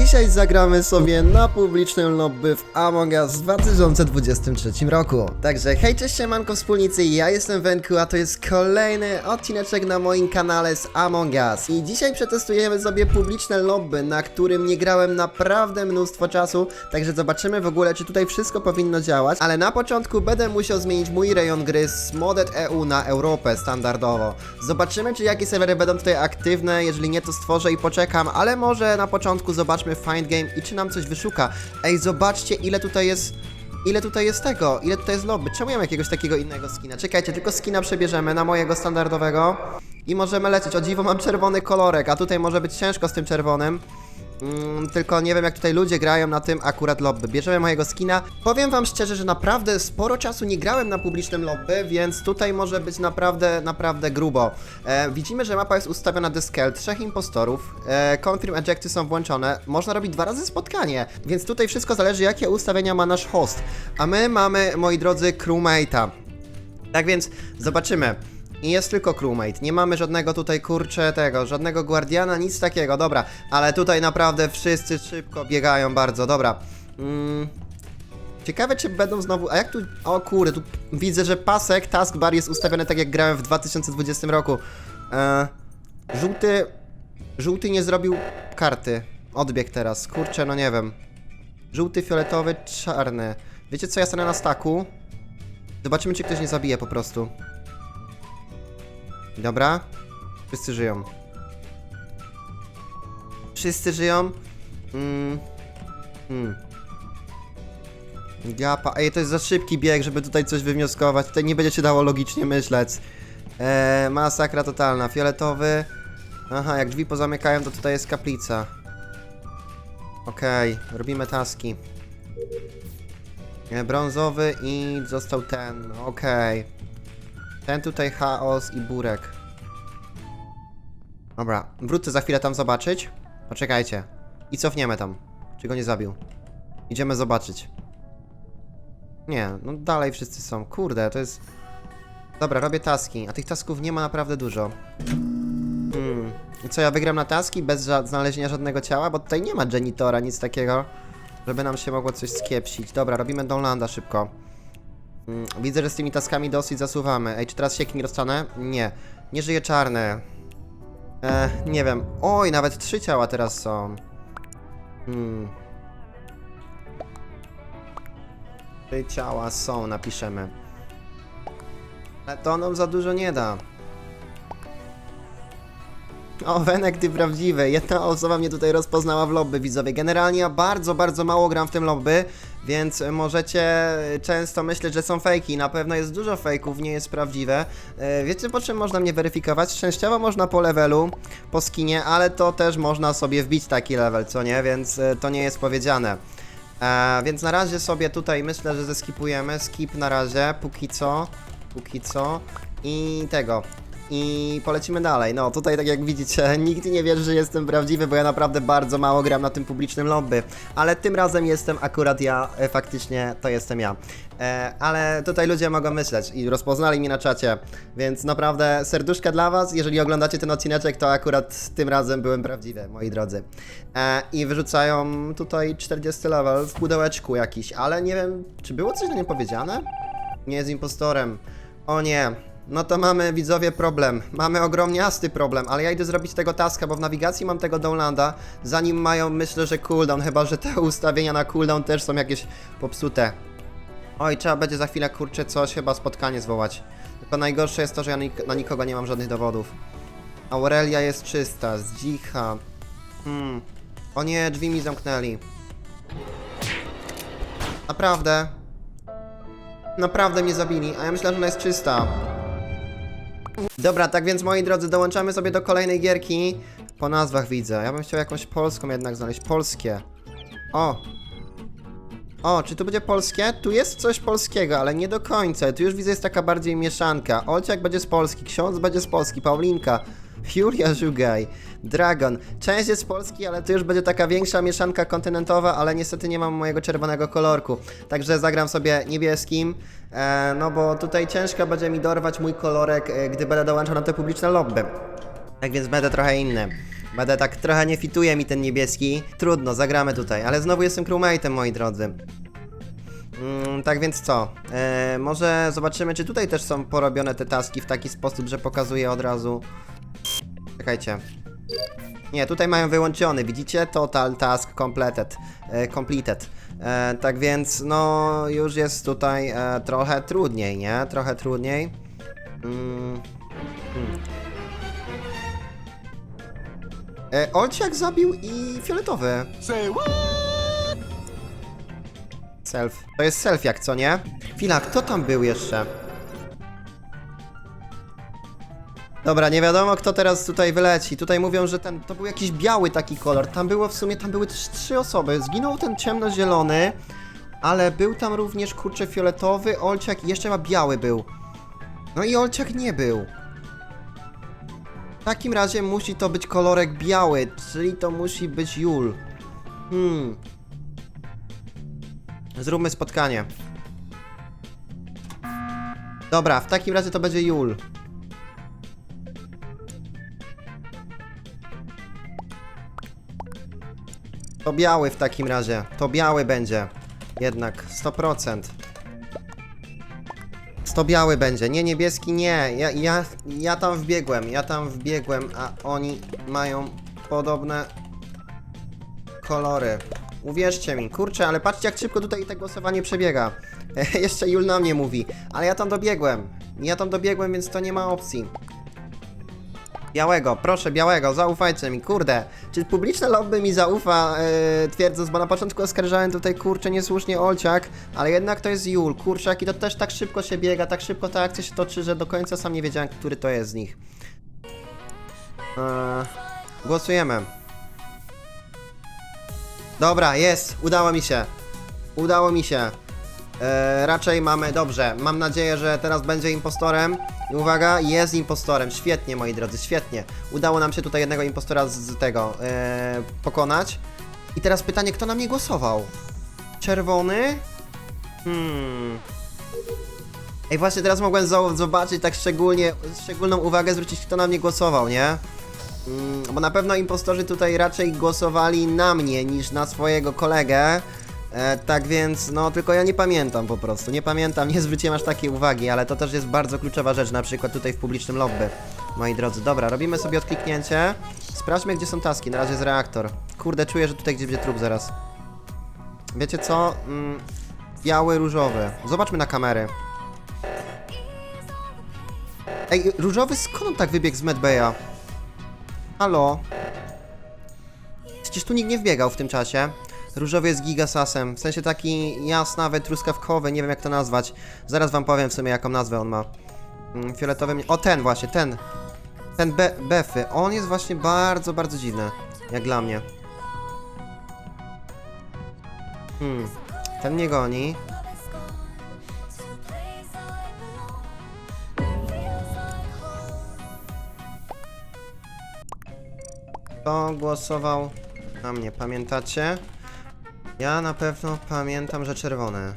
dzisiaj zagramy sobie na publicznym lobby w Among Us w 2023 roku. Także hej, cześć siemanko wspólnicy, ja jestem Wenku, a to jest kolejny odcineczek na moim kanale z Among Us. I dzisiaj przetestujemy sobie publiczne lobby, na którym nie grałem naprawdę mnóstwo czasu, także zobaczymy w ogóle, czy tutaj wszystko powinno działać. Ale na początku będę musiał zmienić mój rejon gry z Modet EU na Europę standardowo. Zobaczymy, czy jakie serwery będą tutaj aktywne, jeżeli nie, to stworzę i poczekam, ale może na początku zobaczmy Find Game i czy nam coś wyszuka. Ej, zobaczcie, ile tutaj jest... Ile tutaj jest tego? Ile tutaj jest lobby? Czemu ja mam jakiegoś takiego innego skina? Czekajcie, tylko skina przebierzemy na mojego standardowego i możemy lecieć. O dziwo mam czerwony kolorek, a tutaj może być ciężko z tym czerwonym. Mm, tylko nie wiem jak tutaj ludzie grają na tym akurat lobby. Bierzemy mojego skina. Powiem wam szczerze, że naprawdę sporo czasu nie grałem na publicznym lobby, więc tutaj może być naprawdę, naprawdę grubo. E, widzimy, że mapa jest ustawiona scale, trzech impostorów, e, confirm ejecty są włączone, można robić dwa razy spotkanie, więc tutaj wszystko zależy jakie ustawienia ma nasz host. A my mamy, moi drodzy, crewmate'a. Tak więc zobaczymy. I jest tylko crewmate. Nie mamy żadnego tutaj kurcze tego, żadnego guardiana, nic takiego, dobra. Ale tutaj naprawdę wszyscy szybko biegają bardzo, dobra. Mm. Ciekawe, czy będą znowu. A jak tu. O kurde, tu widzę, że pasek taskbar jest ustawiony tak jak grałem w 2020 roku. E, żółty. Żółty nie zrobił karty. Odbieg teraz. Kurczę, no nie wiem. Żółty, fioletowy, czarny. Wiecie co, ja stanę na staku. Zobaczymy, czy ktoś nie zabije po prostu. Dobra. Wszyscy żyją. Wszyscy żyją. Mm. Mm. Gapa. Ej, to jest za szybki bieg, żeby tutaj coś wywnioskować. Tutaj nie będzie się dało logicznie myśleć. Eee, masakra totalna. Fioletowy. Aha, jak drzwi pozamykają, to tutaj jest kaplica. Okej, robimy taski. E, Brązowy i został ten. Okej. Ten tutaj chaos i burek. Dobra, wrócę za chwilę tam zobaczyć. Poczekajcie. I cofniemy tam. Czy go nie zabił? Idziemy zobaczyć. Nie, no dalej wszyscy są. Kurde, to jest... Dobra, robię taski, a tych tasków nie ma naprawdę dużo. Hmm. I co, ja wygram na taski bez ża- znalezienia żadnego ciała? Bo tutaj nie ma janitora, nic takiego, żeby nam się mogło coś skiepsić. Dobra, robimy Downlanda szybko. Mm, Widzę, że z tymi taskami dosyć zasuwamy. Ej, czy teraz sieki nie rozstanę? Nie. Nie żyje czarny. E, nie wiem. Oj, nawet trzy ciała teraz są. Hmm. Trzy ciała są, napiszemy. Ale to nam za dużo nie da. O, Wenek, ty prawdziwy. Jedna osoba mnie tutaj rozpoznała w lobby, widzowie. Generalnie ja bardzo, bardzo mało gram w tym lobby, więc możecie często myśleć, że są fejki. Na pewno jest dużo fejków, nie jest prawdziwe. E, Wiecie, po czym można mnie weryfikować? Częściowo można po levelu, po skinie, ale to też można sobie wbić taki level, co nie? Więc e, to nie jest powiedziane. E, więc na razie sobie tutaj myślę, że zeskipujemy. Skip na razie, póki co. Póki co. I tego. I polecimy dalej. No, tutaj tak jak widzicie, nikt nie wierzy, że jestem prawdziwy, bo ja naprawdę bardzo mało gram na tym publicznym lobby. Ale tym razem jestem akurat ja, e, faktycznie to jestem ja. E, ale tutaj ludzie mogą myśleć i rozpoznali mnie na czacie, więc naprawdę serduszka dla was. Jeżeli oglądacie ten odcineczek, to akurat tym razem byłem prawdziwy, moi drodzy. E, I wyrzucają tutaj 40 level w pudełeczku jakiś, ale nie wiem, czy było coś na nim powiedziane? Nie jest impostorem. O nie. No to mamy widzowie problem. Mamy ogromniasty problem, ale ja idę zrobić tego taska, bo w nawigacji mam tego downlanda. Zanim mają, myślę, że cooldown, chyba że te ustawienia na cooldown też są jakieś popsute. Oj, trzeba będzie za chwilę kurczę coś, chyba spotkanie zwołać. Tylko najgorsze jest to, że ja nik- na nikogo nie mam żadnych dowodów. Aurelia jest czysta, zdzicha. Hmm. O nie, drzwi mi zamknęli. Naprawdę. Naprawdę mnie zabili, a ja myślałem, że ona jest czysta. Dobra, tak więc moi drodzy, dołączamy sobie do kolejnej gierki. Po nazwach widzę. Ja bym chciał jakąś polską jednak znaleźć. Polskie. O! O, czy tu będzie polskie? Tu jest coś polskiego, ale nie do końca. Tu już widzę jest taka bardziej mieszanka. Olciak będzie z Polski, ksiądz będzie z Polski, Paulinka, Julia Żugaj, Dragon. Część jest z Polski, ale tu już będzie taka większa mieszanka kontynentowa, ale niestety nie mam mojego czerwonego kolorku. Także zagram sobie niebieskim, e, no bo tutaj ciężko będzie mi dorwać mój kolorek, e, gdy będę dołączał na te publiczne lobby. Tak więc będę trochę inny. Będę tak trochę nie fituje mi ten niebieski. Trudno, zagramy tutaj, ale znowu jestem crewmate'em, moi drodzy. Mm, tak więc co? E, może zobaczymy, czy tutaj też są porobione te taski w taki sposób, że pokazuje od razu. Czekajcie. Nie, tutaj mają wyłączony, widzicie? Total task completed. E, completed. E, tak więc, no, już jest tutaj e, trochę trudniej, nie? Trochę trudniej. Mm. Hmm. E, Olciak zabił i fioletowy. Say what? Self. To jest self jak co, nie? Chwila, kto tam był jeszcze? Dobra, nie wiadomo kto teraz tutaj wyleci. Tutaj mówią, że ten, to był jakiś biały taki kolor. Tam było w sumie, tam były też trzy osoby. Zginął ten ciemnozielony, ale był tam również kurczę fioletowy, Olciak i jeszcze chyba biały był. No i Olciak nie był. W takim razie musi to być kolorek biały, czyli to musi być Jul. Hmm. Zróbmy spotkanie. Dobra, w takim razie to będzie Jul. To biały w takim razie. To biały będzie. Jednak 100%. To biały będzie. Nie, niebieski nie. Ja, ja, ja tam wbiegłem. Ja tam wbiegłem, a oni mają podobne kolory. Uwierzcie mi, kurczę, ale patrzcie jak szybko tutaj te głosowanie przebiega. Jeszcze Jul na mnie mówi, ale ja tam dobiegłem. Ja tam dobiegłem, więc to nie ma opcji. Białego, proszę, białego, zaufajcie mi, kurde. Czy publiczne lobby mi zaufa, yy, twierdząc, bo na początku oskarżałem tutaj, kurczę, niesłusznie Olciak, ale jednak to jest Jul, kurczak i to też tak szybko się biega, tak szybko ta akcja się toczy, że do końca sam nie wiedziałem, który to jest z nich. Eee, głosujemy. Dobra, jest, udało mi się. Udało mi się. E, raczej mamy dobrze. Mam nadzieję, że teraz będzie impostorem. I uwaga, jest impostorem. Świetnie, moi drodzy, świetnie. Udało nam się tutaj jednego impostora z, tego e, pokonać. I teraz pytanie, kto na mnie głosował? Czerwony? Hmm. Ej, właśnie teraz mogłem zo- zobaczyć tak szczególnie, szczególną uwagę zwrócić, kto na mnie głosował, nie? Mm, bo na pewno impostorzy tutaj raczej głosowali na mnie niż na swojego kolegę. E, tak więc, no tylko ja nie pamiętam po prostu. Nie pamiętam, nie zwróciłem aż takiej uwagi, ale to też jest bardzo kluczowa rzecz, na przykład tutaj w publicznym lobby. Moi drodzy, dobra, robimy sobie odkliknięcie. Sprawdźmy, gdzie są taski. Na razie jest reaktor. Kurde, czuję, że tutaj gdzieś będzie trup zaraz. Wiecie co? Mm, biały, różowy. Zobaczmy na kamery. Ej, różowy skąd on tak wybiegł z Medbaya? Halo? Przecież tu nikt nie wbiegał w tym czasie. Różowy jest gigasasem, w sensie taki jasnawy, truskawkowy, nie wiem jak to nazwać. Zaraz wam powiem w sumie jaką nazwę on ma. Mm, Fioletowy... O, ten właśnie, ten. Ten be Befy. On jest właśnie bardzo, bardzo dziwny. Jak dla mnie. Hmm. Ten mnie goni. Kto głosował na mnie? Pamiętacie? Ja na pewno pamiętam, że czerwone.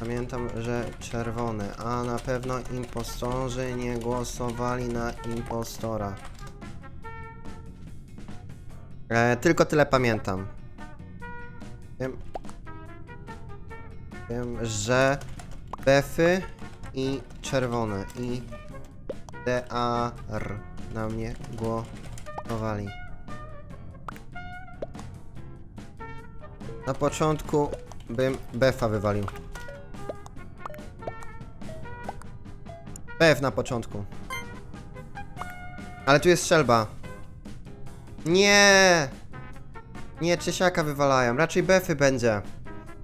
Pamiętam, że czerwone, a na pewno impostorzy nie głosowali na impostora. E, tylko tyle pamiętam. Wiem, wiem, że Befy i czerwone i DAR na mnie głosowali. Na początku bym Befa wywalił. Bef na początku. Ale tu jest strzelba. Nie! Nie, Czesiaka wywalają. Raczej Befy będzie.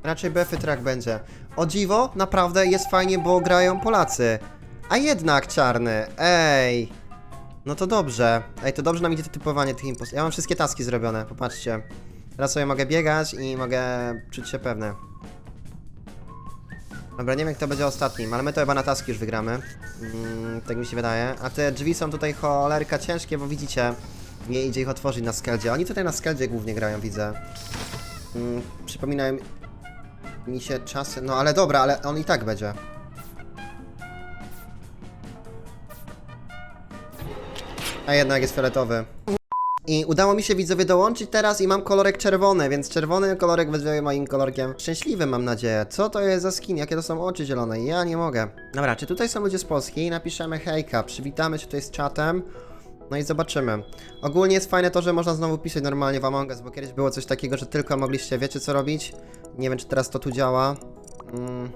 Raczej Befy track będzie. O dziwo, naprawdę jest fajnie, bo grają Polacy. A jednak czarny. Ej. No to dobrze. Ej, to dobrze nam idzie to typowanie tych impost. Ja mam wszystkie taski zrobione, popatrzcie. Teraz sobie mogę biegać i mogę czuć się pewny. Dobra, nie wiem kto będzie ostatnim, ale my to chyba na taski już wygramy. Mm, tak mi się wydaje. A te drzwi są tutaj cholerka ciężkie, bo widzicie, nie idzie ich otworzyć na skeldzie. Oni tutaj na skeldzie głównie grają, widzę. Mm, przypominają mi się czasy. No ale dobra, ale on i tak będzie. A jednak jest fioletowy. I udało mi się widzowie dołączyć teraz i mam kolorek czerwony, więc czerwony kolorek będzie moim kolorkiem szczęśliwym, mam nadzieję. Co to jest za skin? Jakie to są oczy zielone? Ja nie mogę. Dobra, czy tutaj są ludzie z Polski? Napiszemy hejka, przywitamy się tutaj z czatem. No i zobaczymy. Ogólnie jest fajne to, że można znowu pisać normalnie w Among Us, bo kiedyś było coś takiego, że tylko mogliście, wiecie co robić? Nie wiem, czy teraz to tu działa. Mm.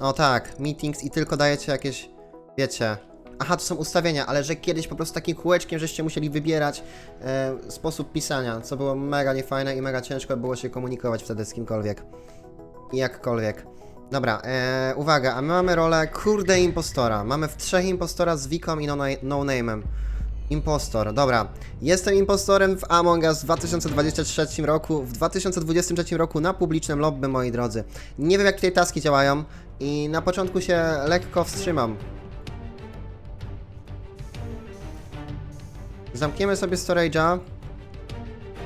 O tak, meetings i tylko dajecie jakieś, wiecie... Aha, to są ustawienia, ale że kiedyś po prostu takim kółeczkiem, żeście musieli wybierać e, sposób pisania, co było mega niefajne i mega ciężko było się komunikować wtedy z kimkolwiek. Jakkolwiek. Dobra, e, uwaga, a my mamy rolę kurde impostora. Mamy w trzech impostora z Wiką i no, no name'em. Impostor, dobra. Jestem impostorem w Among Us w 2023 roku, w 2023 roku na publicznym lobby, moi drodzy. Nie wiem jak tutaj taski działają i na początku się lekko wstrzymam. Zamkniemy sobie storage'a.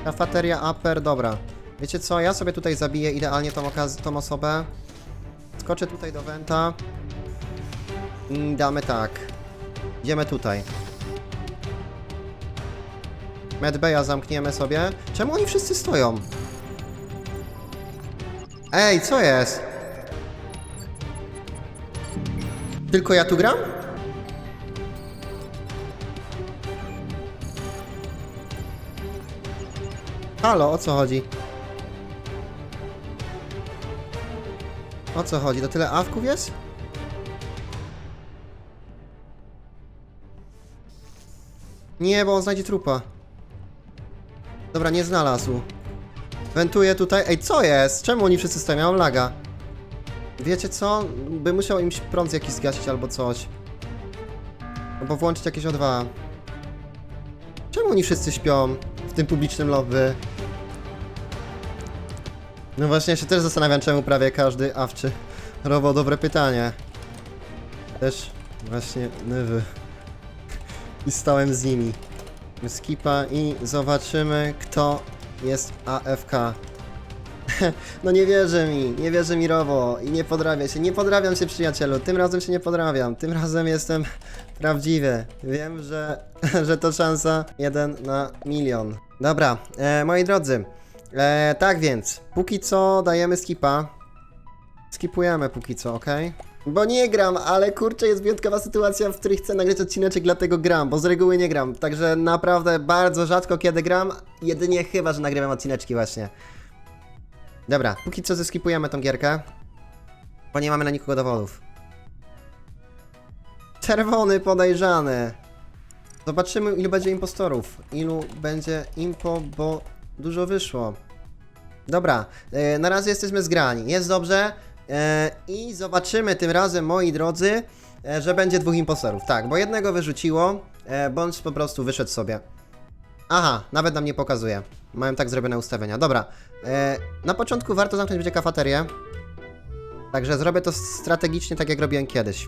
Kafeteria upper, dobra. Wiecie co, ja sobie tutaj zabiję idealnie tą, tą osobę. Skoczę tutaj do Venta. I damy tak. Idziemy tutaj. Medbeja zamkniemy sobie. Czemu oni wszyscy stoją? Ej, co jest? Tylko ja tu gram? Halo, o co chodzi? O co chodzi? To tyle awków jest? Nie, bo on znajdzie trupa. Dobra, nie znalazł. Wentuję tutaj. Ej, co jest? Czemu oni wszyscy stoją? Mam laga. Wiecie co? By musiał im prąd jakiś zgasić albo coś. Albo włączyć jakieś O2. Czemu oni wszyscy śpią w tym publicznym lobby? No właśnie, ja się też zastanawiam, czemu prawie każdy awczy robo dobre pytanie. Też właśnie nywy. I stałem z nimi. Skipa i zobaczymy, kto jest AFK. no nie wierzę mi, nie wierzę mi Robo i nie podrabiam się, nie podrabiam się przyjacielu, tym razem się nie podrabiam, tym razem jestem prawdziwy. Wiem, że, że to szansa 1 na milion. Dobra, e, moi drodzy, e, tak więc, póki co dajemy skipa. Skipujemy póki co, ok? Bo nie gram, ale kurczę, jest wyjątkowa sytuacja, w której chcę nagrać odcineczek, dlatego gram, bo z reguły nie gram. Także naprawdę bardzo rzadko kiedy gram, jedynie chyba, że nagrywam odcineczki właśnie. Dobra, póki co zeskipujemy tą gierkę, bo nie mamy na nikogo dowodów. Czerwony podejrzany. Zobaczymy ilu będzie impostorów, ilu będzie impo, bo dużo wyszło. Dobra, e, na razie jesteśmy zgrani, jest dobrze. E, I zobaczymy tym razem, moi drodzy, e, że będzie dwóch imposterów. Tak, bo jednego wyrzuciło, bądź po prostu wyszedł sobie. Aha, nawet nam nie pokazuje. Mają tak zrobione ustawienia. Dobra, na początku warto zamknąć będzie kafeterię. Także zrobię to strategicznie, tak jak robiłem kiedyś.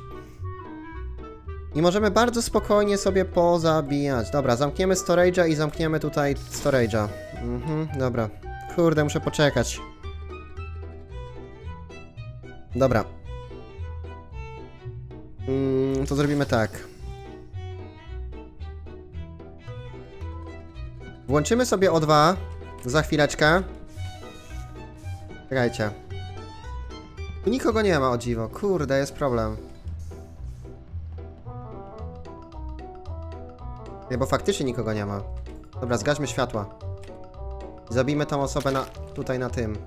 I możemy bardzo spokojnie sobie pozabijać. Dobra, zamkniemy storage'a i zamkniemy tutaj storage'a. Mhm, dobra. Kurde, muszę poczekać. Dobra. Mm, to zrobimy tak. Włączymy sobie O2 za chwileczkę. Czekajcie. Tu nikogo nie ma, o dziwo. Kurde, jest problem. Nie, bo faktycznie nikogo nie ma. Dobra, zgaśmy światła. Zabijmy tą osobę na, tutaj na tym.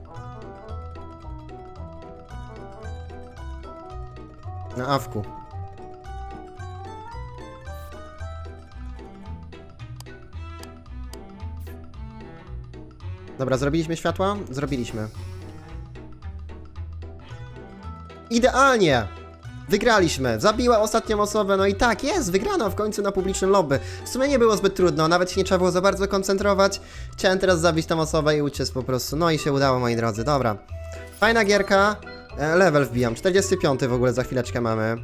Na awku. Dobra, zrobiliśmy światła? Zrobiliśmy. Idealnie! Wygraliśmy! Zabiła ostatnią osobę, no i tak, jest, wygrano w końcu na publicznym lobby. W sumie nie było zbyt trudno, nawet się nie trzeba było za bardzo koncentrować. Chciałem teraz zabić tą osobę i uciec po prostu. No i się udało, moi drodzy, dobra. Fajna gierka. E, Level wbijam, 45 w ogóle za chwileczkę mamy.